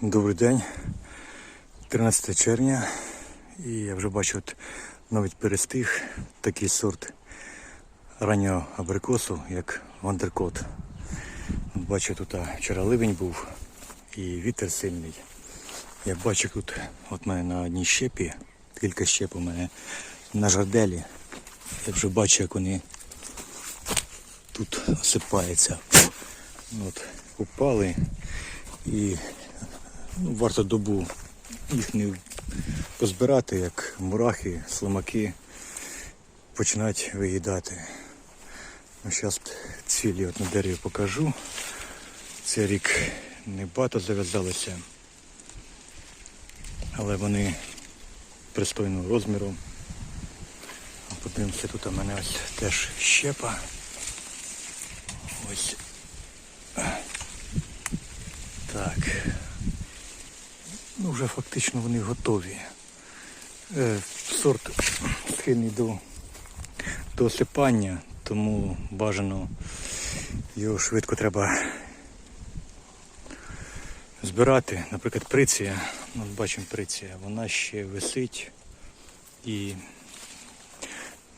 Добрий день. 13 червня. І я вже бачу от навіть перестиг такий сорт раннього абрикосу, як вандеркот. Бачу, тут вчора ливень був і вітер сильний. Я бачу тут от мене на одній щепі, кілька щеп у мене на жарделі. Я вже бачу, як вони тут осипаються. От, упали і ну, варто добу їх не позбирати, як мурахи, слимаки починають виїдати. Ну, Зараз цвілі от на дереві покажу. Цей рік не багато зав'язалося, але вони пристойного розміру. Подивимося, тут у мене ось теж щепа. Ось. Так. Ну, вже фактично вони готові. Е, сорт схильний до, до осипання, тому бажано його швидко треба збирати. Наприклад, приція, ну, от бачимо приція, вона ще висить і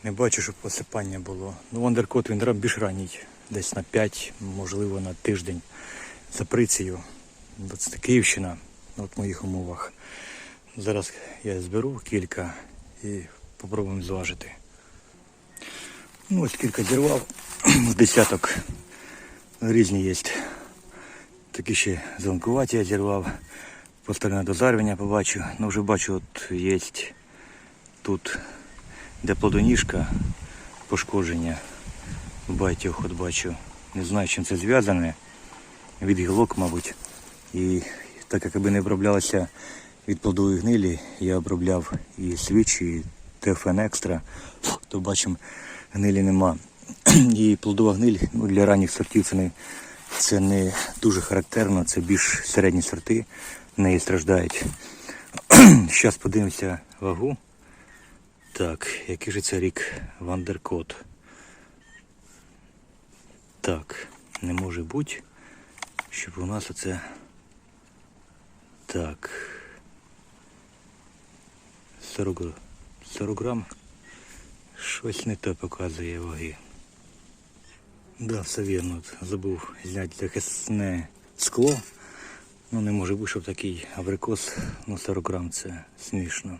не бачу, щоб осипання було. Ну, вандеркот він більш ранній, десь на 5, можливо на тиждень за прицію. Це Київщина от моїх умовах. Зараз я зберу кілька і попробуємо зважити. Ну, ось кілька зірвав, десяток різні є. Такі ще зеленкуваті я зірвав. Поставлю до зарвання побачу. Ну вже бачу, от є тут, де плодоніжка, пошкодження. В багатьох от бачу. Не знаю, чим це зв'язане. Від гілок, мабуть. І так як аби не оброблялося від плодової гнилі, я обробляв і свіч, і ТФН екстра, то бачимо, гнилі нема. І плодова гниль ну, для ранніх сортів це не, це не дуже характерно, це більш середні сорти, неї страждають. Зараз подивимося вагу. Так, який же це рік Вандеркот? Так, не може бути, щоб у нас оце. Так. 40, гр- 40 грам. Щось не те показує ваги. Да, все вірно. Забув зняти захисне скло. Ну не може бути, такий абрикос, ну 40 грам це смішно.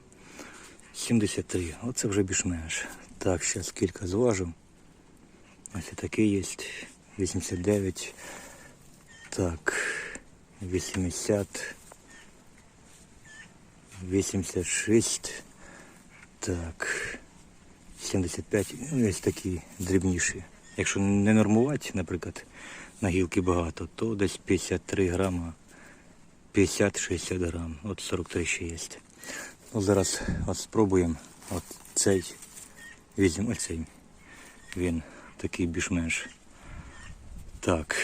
73. Оце вже більш-менш. Так, зараз кілька зважу. Ось і такий є. 89. Так. 80. 86. Так. 75. Ну, є такі дрібніші. Якщо не нормувати, наприклад, на гілки багато, то десь 53 грама. 50-60 грам. От 43 ще є. Ну, зараз от спробуємо. От цей. Візьмемо оцей. Він такий більш-менш. Так,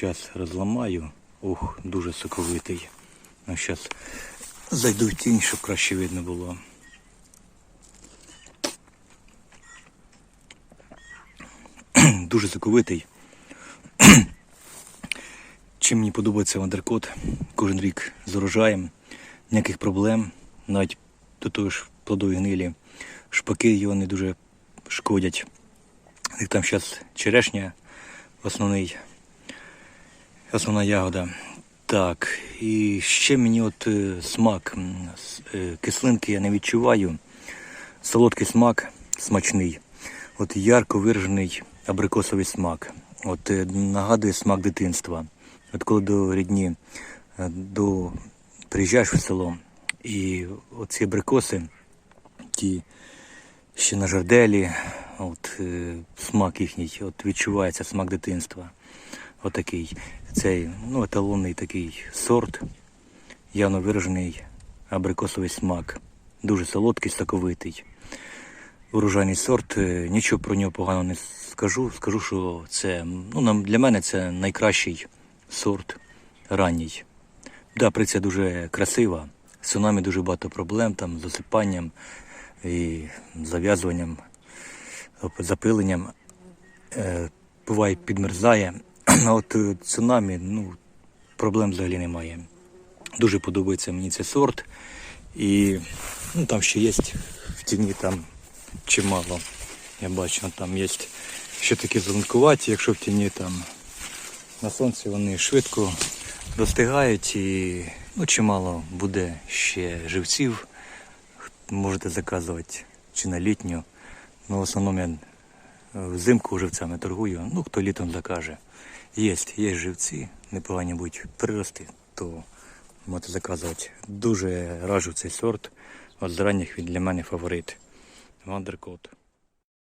зараз розламаю. Ух, дуже соковитий. Ну, зараз зайду в тінь, щоб краще видно було. Дуже соковитий. Чим мені подобається вандеркот, кожен рік з урожаєм, ніяких проблем, навіть до того ж плодової гнилі. Шпаки його не дуже шкодять. Як там зараз черешня основний, основна ягода. Так, і ще мені от е, смак, е, кислинки я не відчуваю. Солодкий смак, смачний. От ярко виражений абрикосовий смак. От е, нагадує смак дитинства. От коли до рідні до, приїжджаєш в село, і оці абрикоси, ті ще на жарделі, от смак їхній, от відчувається смак дитинства. Отакий. Цей ну, еталонний такий сорт, явно виражений абрикосовий смак. Дуже солодкий, соковитий. Урожайний сорт, е, нічого про нього поганого не скажу. Скажу, що це ну, для мене це найкращий сорт ранній. Да, приця дуже красива. Цунамі дуже багато проблем там, з осипанням і зав'язуванням, запиленням. Е, буває підмерзає. А от е, цунамі, ну, проблем взагалі немає. Дуже подобається мені цей сорт. І ну, там ще є в тіні там чимало. Я бачу, там є ще такі зеленкуваті, якщо в тіні там на сонці вони швидко достигають і ну, чимало буде ще живців. Можете заказувати чи на літню. Ну, в основному я е, взимку живцями торгую. Ну, хто літом закаже. Є, є живці, непогані будуть прирости, то можете заказувати. Дуже раджу цей сорт. От з він для мене фаворит. Вандеркот.